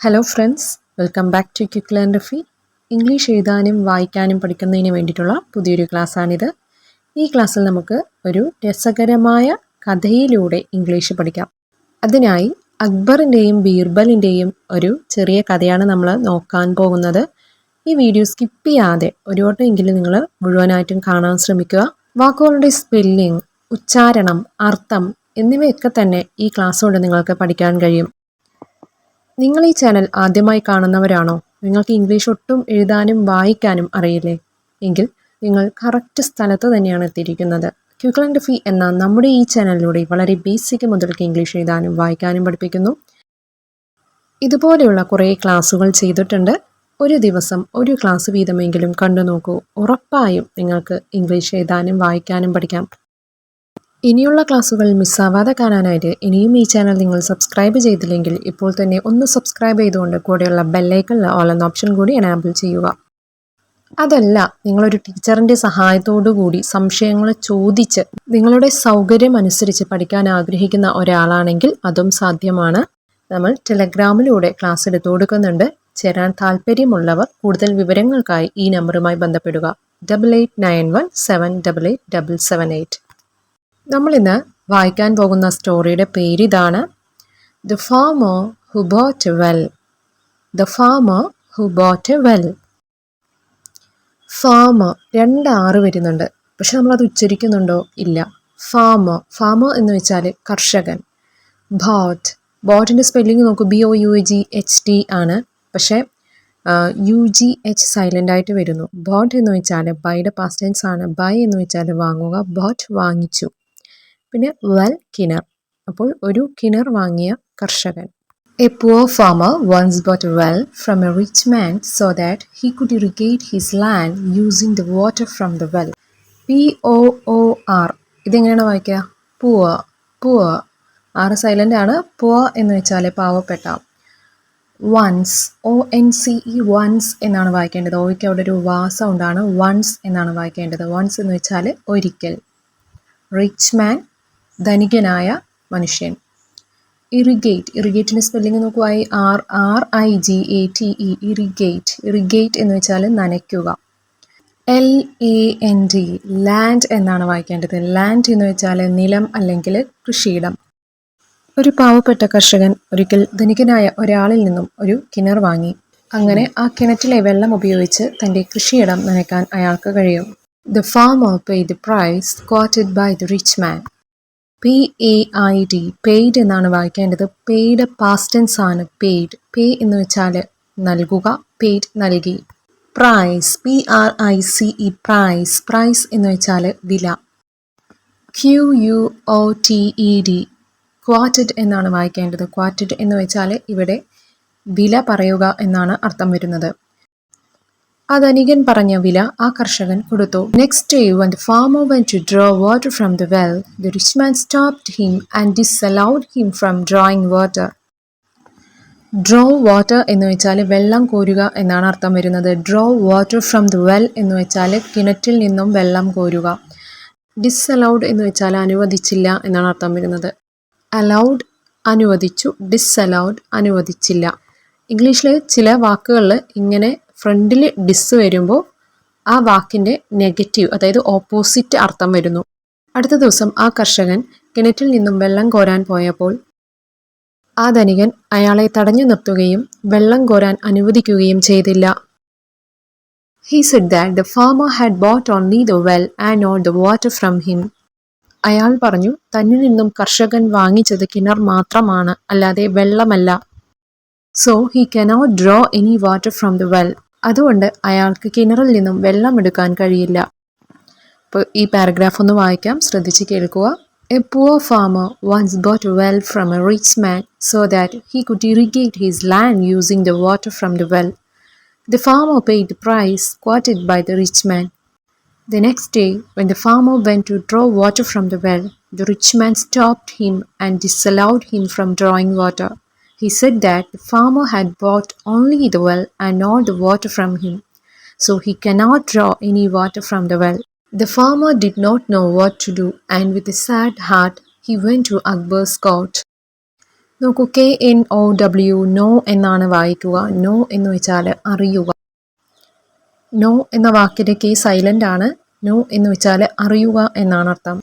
Hello friends welcome back to quick land Rafi English എഴുതാനും വായിക്കാനും പഠിക്കുന്നതിന് വേണ്ടിയിട്ടുള്ള പുതിയൊരു ക്ലാസ്സാണിത്. ഈ ക്ലാസ്സിൽ നമുക്ക് ഒരു രസകരമായ കഥയിലൂടെ ഇംഗ്ലീഷ് പഠിക്കാം. അതിനായി അക്ബറിന്റെയും ബീർബലിന്റെയും ഒരു ചെറിയ കഥയാണ് നമ്മൾ നോക്കാൻ പോകുന്നത്. ഈ വീഡിയോ സ്കിപ്പ് ചെയ്യാതെ ഒരു വട്ടമെങ്കിലും നിങ്ങൾ മുഴുവനായിട്ടും കാണാൻ ശ്രമിക്കുക. വാക്കുകളുടെ സ്പെല്ലിംഗ് ഉച്ചാരണം അർത്ഥം എന്നിവയൊക്കെ തന്നെ ഈ ക്ലാസ്സോടെ നിങ്ങൾക്ക് പഠിക്കാൻ കഴിയും. നിങ്ങൾ ഈ ചാനൽ ആദ്യമായി കാണുന്നവരാണോ? നിങ്ങൾക്ക് ഇംഗ്ലീഷ് ഒട്ടും എഴുതാനും വായിക്കാനും അറിയില്ലേ? എങ്കിൽ നിങ്ങൾ കറക്റ്റ് സ്ഥലത്ത് തന്നെയാണ് എത്തിയിരിക്കുന്നത്. ക്യൂക്ലൻഡ് ഫി എന്ന നമ്മുടെ ഈ ചാനലിലൂടെ വളരെ ബേസിക് മുതൽക്ക് ഇംഗ്ലീഷ് എഴുതാനും വായിക്കാനും പഠിപ്പിക്കുന്നു. ഇതുപോലെയുള്ള കുറേ ക്ലാസ്സുകൾ ചെയ്തിട്ടുണ്ട്. ഒരു ദിവസം ഒരു ക്ലാസ് വീതമെങ്കിലും കണ്ടു നോക്കൂ ഉറപ്പായും നിങ്ങൾക്ക് ഇംഗ്ലീഷ് എഴുതാനും വായിക്കാനും പഠിക്കാം. ഇനിയുള്ള ക്ലാസ്സുകൾ മിസ്സാവാതെ കാണാനായിട്ട് ഇനിയും ഈ ചാനൽ നിങ്ങൾ സബ്സ്ക്രൈബ് ചെയ്തില്ലെങ്കിൽ ഇപ്പോൾ തന്നെ ഒന്ന് സബ്സ്ക്രൈബ് ചെയ്തുകൊണ്ട് കൂടെയുള്ള ബെല്ലൈക്കണിൽ ഓൾ എന്ന ഓപ്ഷൻ കൂടി എനാബിൾ ചെയ്യുക. അതല്ല നിങ്ങളൊരു ടീച്ചറിന്റെ സഹായത്തോടു കൂടി സംശയങ്ങൾ ചോദിച്ച് നിങ്ങളുടെ സൗകര്യം അനുസരിച്ച് പഠിക്കാൻ ആഗ്രഹിക്കുന്ന ഒരാളാണെങ്കിൽ അതും സാധ്യമാണ്. നമ്മൾ ടെലഗ്രാമിലൂടെ ക്ലാസ് എടുത്തു കൊടുക്കുന്നുണ്ട്. ചേരാൻ താല്പര്യമുള്ളവർ കൂടുതൽ വിവരങ്ങൾക്കായി ഈ നമ്പറുമായി ബന്ധപ്പെടുക. Double eight nine one seven double eight double seven eight നമ്മളിന്ന് വായിക്കാൻ പോകുന്ന സ്റ്റോറിയുടെ പേരിതാണ് the farmer who bought well the farmer who bought well farmer രണ്ട് ആറ് വരുന്നുണ്ട്. പക്ഷെ നമ്മളത് ഉച്ചരിക്കുന്നുണ്ടോ? ഇല്ല. ഫാമർ ഫാമർ എന്ന് വെച്ചാൽ കർഷകൻ. ബോട്ട് ബോട്ടിന്റെ സ്പെല്ലിംഗ് നോക്കൂ. B O U G H T ആണ്. പക്ഷേ യു ജി എച്ച് സൈലന്റ് ആയിട്ട് വരുന്നു. ബോട്ട് എന്ന് വെച്ചാൽ ബൈയുടെ പാസ്റ്റ് ടെൻസ് ആണ്. ബൈ എന്ന് വെച്ചാൽ വാങ്ങുക. ബോട്ട് വാങ്ങിച്ചു. പിന്നെ വൽ കിണർ അപ്പോൾ ഒരു കിണർ വാങ്ങിയ കർഷകൻ. A poor farmer once bought well from a rich man so that he could irrigate his land using the water from the well P O O R ഇതെങ്ങനെയാണ് വായിക്കുക? പുവ പുവ ആറ് സൈലന്റ് ആണ് പുവ എന്ന് വെച്ചാൽ പാവപ്പെട്ട. Once O N C E once എന്നാണ് വായിക്കേണ്ടത്. ഓയ്ക്ക് അവിടെ ഒരു വാ സൗണ്ടാണ് വൺസ് എന്നാണ് വായിക്കേണ്ടത്. വൺസ് എന്ന് വെച്ചാൽ ഒരിക്കൽ. റിച്ച് മാൻ ധനികനായ മനുഷ്യൻ. ഇറിഗേറ്റ്. ഇറിഗേറ്റിന്റെ spelling നോക്കുവായി R R I G A T E irrigate. Irrigate എന്ന് വെച്ചാൽ നനയ്ക്കുക. L A N D land എന്നാണ് വായിക്കേണ്ടത്. ലാൻഡ് എന്ന് വെച്ചാൽ നിലം അല്ലെങ്കിൽ കൃഷിയിടം. ഒരു പാവപ്പെട്ട കർഷകൻ ഒരിക്കൽ ധനികനായ ഒരാളിൽ നിന്നും ഒരു കിണർ വാങ്ങി. അങ്ങനെ ആ കിണറ്റിലെ വെള്ളം ഉപയോഗിച്ച് തന്റെ കൃഷിയിടം നനയ്ക്കാൻ അയാൾക്ക് കഴിയും. The farmer pay the price quoted by the rich man P A I D paid എന്നാണ് വായിക്കേണ്ടത്. പെയ്ഡ് പാസ്റ്റൻസ് ആണ്. പെയ്ഡ് പേ എന്ന് വെച്ചാൽ നൽകുക പെയ്ഡ് നൽകി. Price P R I C E price price എന്ന് വെച്ചാൽ വില. Q U O T E D quoted എന്നാണ് വായിക്കേണ്ടത്. ക്വാറ്റഡ് എന്ന് വെച്ചാൽ ഇവിടെ വില പറയുക എന്നാണ് അർത്ഥം വരുന്നത്. ആ ധനികൻ പറഞ്ഞ വില ആ കർഷകൻ കൊടുത്തു. Next day when the farmer went to draw water from the well the rich man stopped him and disallowed him from drawing water draw water എന്ന് വെച്ചാൽ വെള്ളം കോരുക എന്നാണ് അർത്ഥം വരുന്നത്. Draw water from the well എന്ന് വെച്ചാൽ കിണറ്റിൽ നിന്നും വെള്ളം കോരുക. ഡിസ് അലൗഡ് എന്ന് വെച്ചാൽ അനുവദിച്ചില്ല എന്നാണ് അർത്ഥം വരുന്നത്. അലൗഡ് അനുവദിച്ചു ഡിസ് അലൗഡ് അനുവദിച്ചില്ല. ഇംഗ്ലീഷിൽ ചില വാക്കുകളിൽ ഇങ്ങനെ ഫ്രണ്ടിൽ ഡിസ് വരുമ്പോൾ ആ വാക്കിന്റെ നെഗറ്റീവ് അതായത് ഓപ്പോസിറ്റ് അർത്ഥം വരുന്നു. അടുത്ത ദിവസം ആ കർഷകൻ കിണറ്റിൽ നിന്നും വെള്ളം കോരാൻ പോയപ്പോൾ ആ ധനികൻ അയാളെ തടഞ്ഞു നിർത്തുകയും വെള്ളം കോരാൻ അനുവദിക്കുകയും ചെയ്തില്ല. He said that the farmer had bought only the well and all the water from him അയാൾ പറഞ്ഞു തന്നിൽ നിന്നും കർഷകൻ വാങ്ങിച്ചത് കിണർ മാത്രമാണ് അല്ലാതെ വെള്ളമല്ല. So he cannot draw any water from the well അതുകൊണ്ട് അയാൾക്ക് കിണറിൽ നിന്നും വെള്ളം എടുക്കാൻ കഴിയില്ല. അപ്പോൾ ഈ പാരഗ്രാഫ് ഒന്ന് വായിക്കാം. ശ്രദ്ധിച്ച് കേൾക്കുക. A poor farmer once bought well from a rich man so that he could irrigate his land using the water from the well the farmer paid the price quoted by the rich man The next day, when the farmer went to draw water from the well, the rich man stopped him and disallowed him from drawing water. He said that the farmer had bought only the well and not the water from him, so he cannot draw any water from the well. The farmer did not know what to do, and with a sad heart he went to Akbar's court. നോക്കൂ K N O W know എന്നാണ് വായിക്കുക no എന്ന് വെച്ചാൽ അറിയുക no എന്ന വാക്കിന്റെ K silent ആണ് no എന്ന് വെച്ചാൽ അറിയുക എന്നാണ് അർത്ഥം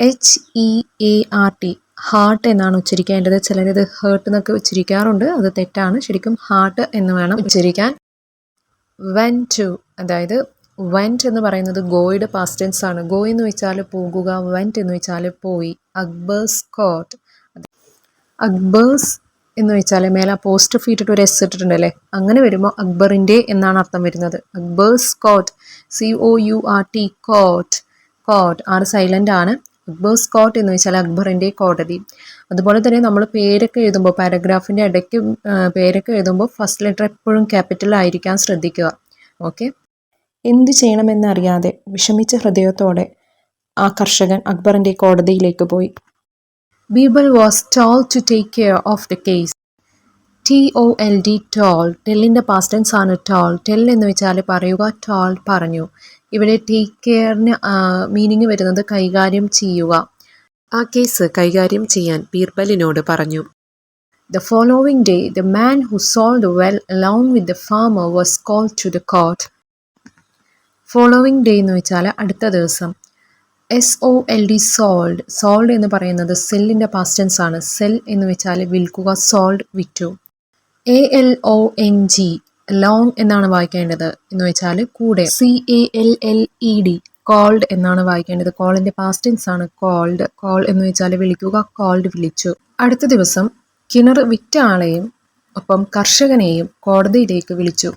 H E A R T heart എന്നാണ് ഉച്ചരിക്കേണ്ടത് ചിലരിത് ഹേർട്ട് എന്നൊക്കെ ഉച്ചരിക്കാറുണ്ട്. അത് തെറ്റാണ്. ശരിക്കും ഹാർട്ട് എന്ന് വേണം ഉച്ചരിക്കാൻ. വെൻ ടു അതായത് വെന്റ് എന്ന് പറയുന്നത് ഗോയുടെ പാസ്റ്റൻസ് ആണ്. ഗോ എന്ന് വെച്ചാൽ പോകുക വെന്റ് എന്ന് വെച്ചാൽ പോയി. അക്ബേഴ്സ് കോട്ട് അക്ബേഴ്സ് എന്ന് വെച്ചാൽ മേലെ പോസ്റ്റ് ഇട്ടിട്ട് ഒരു എസ് ഇട്ടിട്ടുണ്ട് അല്ലേ അങ്ങനെ വരുമ്പോൾ അക്ബറിന്റെ എന്നാണ് അർത്ഥം വരുന്നത്. Akbar's court C O U R T court court R silent ആണ്. അക്ബേഴ്സ് കോർട്ട് എന്ന് വെച്ചാൽ അക്ബറിന്റെ കോടതി. അതുപോലെ തന്നെ നമ്മൾ പേരൊക്കെ എഴുതുമ്പോൾ പാരഗ്രാഫിന്റെ ഇടയ്ക്ക് പേരൊക്കെ എഴുതുമ്പോൾ ഫസ്റ്റ് ലെറ്റർ എപ്പോഴും ക്യാപിറ്റൽ ആയിരിക്കാൻ ശ്രദ്ധിക്കുക. ഓക്കെ എന്ത് ചെയ്യണമെന്നറിയാതെ വിഷമിച്ച ഹൃദയത്തോടെ ആ കർഷകൻ അക്ബറിന്റെ കോടതിയിലേക്ക് പോയി. Birbal was told to take care of the case T O L D told ടെല്ലിന്റെ past tense ആണ് ടോൾ ടെൽ എന്ന് വെച്ചാൽ പറയുക ടോൾ പറഞ്ഞു. ഇവിടെ ടേക്ക് കെയറിന് മീനിങ് വരുന്നത് കൈകാര്യം ചെയ്യുക. ആ കേസ് കൈകാര്യം ചെയ്യാൻ ബീർബലിനോട് പറഞ്ഞു. The following day the man who sold the well along with the farmer was called to the court. Following day എന്ന് വെച്ചാൽ അടുത്ത ദിവസം. S O L D sold sold എന്ന് പറയുന്നത് സെല്ലിന്റെ പാസ്റ്റൻസ് ആണ്. സെൽ എന്ന് വെച്ചാൽ വിൽക്കുക സോൾഡ് വിറ്റു. A L O N G long എന്നാണ് വായിക്കേണ്ടത് എന്ന് വെച്ചാൽ കൂടെ. C A L L E D called എന്നാണ് വായിക്കേണ്ടത്. കോളിന്റെ പാസ്റ്റിൻസ് ആണ് കോൾഡ് കോൾ എന്ന് വെച്ചാൽ വിളിക്കുക കോൾഡ് വിളിച്ചു. അടുത്ത ദിവസം കിണർ വിറ്റ ആളെയും ഒപ്പം കർഷകനെയും കോടതിയിലേക്ക് വിളിച്ചു.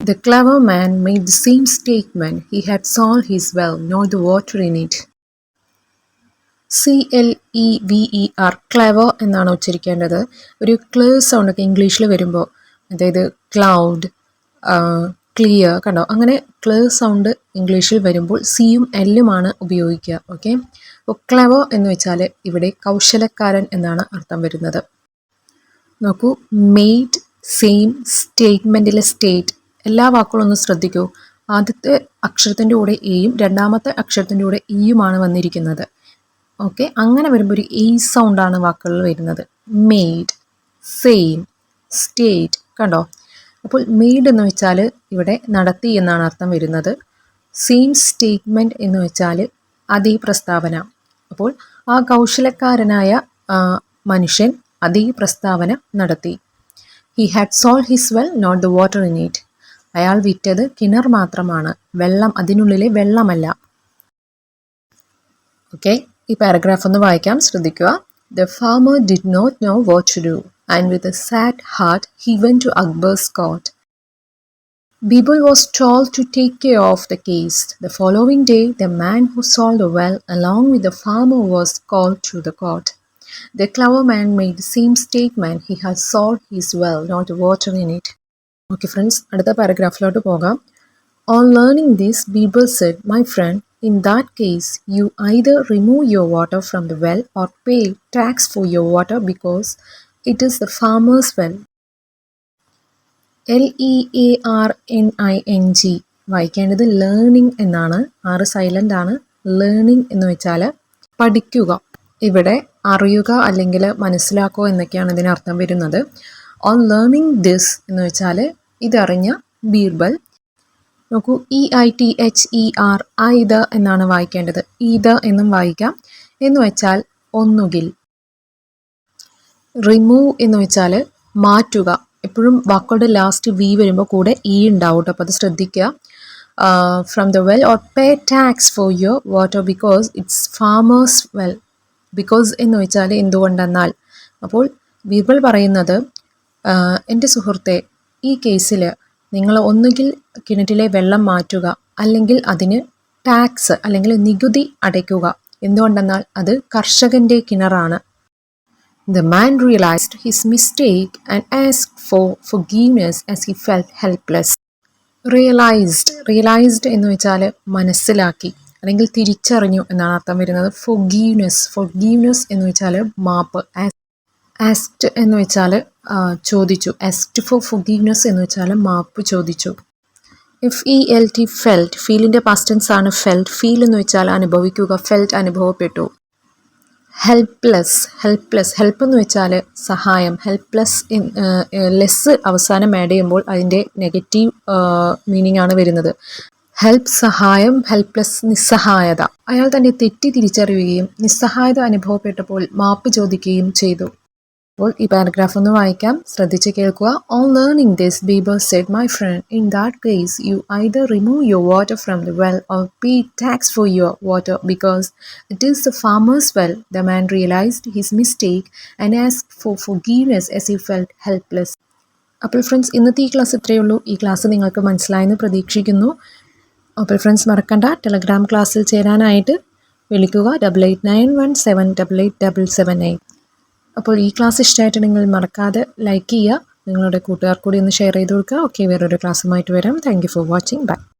The clever man made the same statement he had sold his well no the water in it C L E V E R clever എന്നാണ് ഉച്ചരിക്കേണ്ടത്. ഒരു ക്ലേ സൗണ്ട് ഒക്കെ ഇംഗ്ലീഷിൽ വരുമ്പോൾ അതായത് ക്ലൗഡ് ക്ലിയർ കണ്ടോ? അങ്ങനെ ക്ലിയർ സൗണ്ട് ഇംഗ്ലീഷിൽ വരുമ്പോൾ സിയും എല്ലുമാണ് ഉപയോഗിക്കുക ഓക്കെ അപ്പോൾ ക്ലവോ എന്ന് വെച്ചാൽ ഇവിടെ കൗശലക്കാരൻ എന്നാണ് അർത്ഥം വരുന്നത്. നോക്കൂ മെയ്ഡ് സെയിം സ്റ്റേറ്റ്മെന്റിലെ സ്റ്റേറ്റ് എല്ലാ വാക്കുകളും ഒന്ന് ശ്രദ്ധിക്കൂ. ആദ്യത്തെ അക്ഷരത്തിന്റെ കൂടെ എയും രണ്ടാമത്തെ അക്ഷരത്തിന്റെ കൂടെ ഇയുമാണ് വന്നിരിക്കുന്നത് ഓക്കെ അങ്ങനെ വരുമ്പോൾ ഒരു എയ് സൗണ്ടാണ് വാക്കുകളിൽ വരുന്നത്. മെയ്ഡ് സെയിം സ്റ്റേറ്റ് കണ്ടോ? അപ്പോൾ മെയ്ഡ് എന്ന് വെച്ചാൽ ഇവിടെ നടത്തി എന്നാണ് അർത്ഥം വരുന്നത്. സെയിം സ്റ്റേറ്റ്മെന്റ് എന്ന് വെച്ചാൽ അതേ പ്രസ്താവന. അപ്പോൾ ആ കൗശലക്കാരനായ മനുഷ്യൻ അതേ പ്രസ്താവന നടത്തി. He had sold his well not the water in it അയാൾ വിറ്റത് കിണർ മാത്രമാണ്. വെള്ളം അതിനുള്ളിലെ വെള്ളമല്ല. ഓക്കെ ഈ പാരഗ്രാഫ് ഒന്ന് വായിക്കാം. ശ്രദ്ധിക്കുക. The farmer did not know what to do And with a sad heart he went to Akbar's court Bibel was told to take care of the case. The following day, the man who sold the well along with the farmer was called to the court. The clever man made the same statement. He had sold his well, not the water in it. Okay friends അടുത്ത പാരഗ്രാഫിലോട്ട് പോകാം on learning this Birbal said my friend in that case you either remove your water from the well or pay tax for your water because it is the farmer's well L E A R N I N G വായിക്കേണ്ടത് learning എന്നാണ്. R silent ആണ്. Learning എന്ന് വെച്ചാൽ പഠിക്കുക. ഇവിടെ അറിയുക അല്ലെങ്കിൽ മനസ്സിലാക്കുക എന്നൊക്കെയാണ് ഇതിനർത്ഥം വരുന്നത്. ഓൺ ലേണിംഗ് ദിസ് എന്ന് വെച്ചാൽ ഇതറിഞ്ഞ ബീർബൽ. നോക്കൂ E I T H E R the എന്നാണ് വായിക്കേണ്ടത്. ഈദ എന്നും വായിക്കാം. എന്ന് വെച്ചാൽ ഒന്നുകിൽ. റിമൂവ് എന്ന് വെച്ചാൽ മാറ്റുക. എപ്പോഴും വാക്കുകളുടെ ലാസ്റ്റ് വി വരുമ്പോൾ കൂടെ ഇ ഉണ്ടാവും കേട്ടോ. അപ്പോൾ അത് ശ്രദ്ധിക്കുക. From the well or pay tax for your water because it's farmer's well because എന്ന് വെച്ചാൽ എന്തുകൊണ്ടെന്നാൽ. അപ്പോൾ ബീർബൽ പറയുന്നത് എന്റെ സുഹൃത്തെ ഈ കേസിൽ നിങ്ങൾ ഒന്നുകിൽ കിണറ്റിലെ വെള്ളം മാറ്റുക അല്ലെങ്കിൽ അതിന് ടാക്സ് അല്ലെങ്കിൽ നികുതി അടയ്ക്കുക. എന്തുകൊണ്ടെന്നാൽ അത് കർഷകന്റെ കിണറാണ്. The man realized his mistake and asked for forgiveness as he felt helpless. Realised realised എന്ന് വെച്ചാൽ മനസ്സിലാക്കി അല്ലെങ്കിൽ തിരിച്ചറിഞ്ഞു എന്നാണ് അർത്ഥം വരുന്നത്. ഫൊഗീവ്നെസ് ഫൊഗീവ്നെസ് എന്ന് വെച്ചാൽ മാപ്പ്. ആസ്റ്റ് എന്ന് വെച്ചാൽ ചോദിച്ചു. ആസ്റ്റ് ഫോർ ഫൊഗീവ്നെസ് എന്ന് വെച്ചാൽ മാപ്പ് ചോദിച്ചു. F E L T felt ഫീലിന്റെ past tense ആണ് ഫെൽറ്റ് ഫീൽ എന്ന് വെച്ചാൽ അനുഭവിക്കുക. ഫെൽറ്റ് അനുഭവപ്പെട്ടു. ഹെൽപ്ലെസ് ഹെൽപ്ലെസ് ഹെൽപ്പ് എന്ന് വെച്ചാൽ സഹായം ഹെൽപ്ലെസ് ലെസ് അവസാനം ആഡ് ചെയ്യുമ്പോൾ അതിന്റെ നെഗറ്റീവ് മീനിങ് ആണ് വരുന്നത്. ഹെൽപ്പ് സഹായം ഹെൽപ്ലെസ് നിസ്സഹായത. അയാൾ തന്റെ തെറ്റി തിരിച്ചറിയുകയും നിസ്സഹായത അനുഭവപ്പെട്ടപ്പോൾ മാപ്പ് ചോദിക്കുകയും ചെയ്തു. അപ്പോൾ ഈ പാരഗ്രാഫ് ഒന്ന് വായിക്കാം. ശ്രദ്ധിച്ച് കേൾക്കുക. On learning this Birbal said my friend in that case you either remove your water from the well or pay tax for your water because it is the farmer's well the man realised his mistake and ask for forgiveness as you felt helpless അപ്പോൾ friends ഇന്നത്തെ ഈ class ഇത്രയേ ഉള്ളൂ. ഈ class നിങ്ങൾക്ക് മനസ്സിലായെന്ന് പ്രതീക്ഷിക്കുന്നു. അപ്പോൾ ഫ്രണ്ട്സ് മറക്കണ്ട. ടെലഗ്രാം ക്ലാസ്സിൽ ചേരാനായിട്ട് വിളിക്കുക. Double eight nine one seven double eight double seven eight അപ്പോൾ ഈ ക്ലാസ് ഇഷ്ടമായിട്ടുണ്ടെങ്കിൽ മറക്കാതെ ലൈക്ക് ചെയ്യുക. നിങ്ങളുടെ കൂട്ടുകാർ കൂടി ഒന്ന് ഷെയർ ചെയ്ത് കൊടുക്കുക. ഓക്കെ വേറൊരു ക്ലാസ്സുമായിട്ട് വരാം. Thank you for watching bye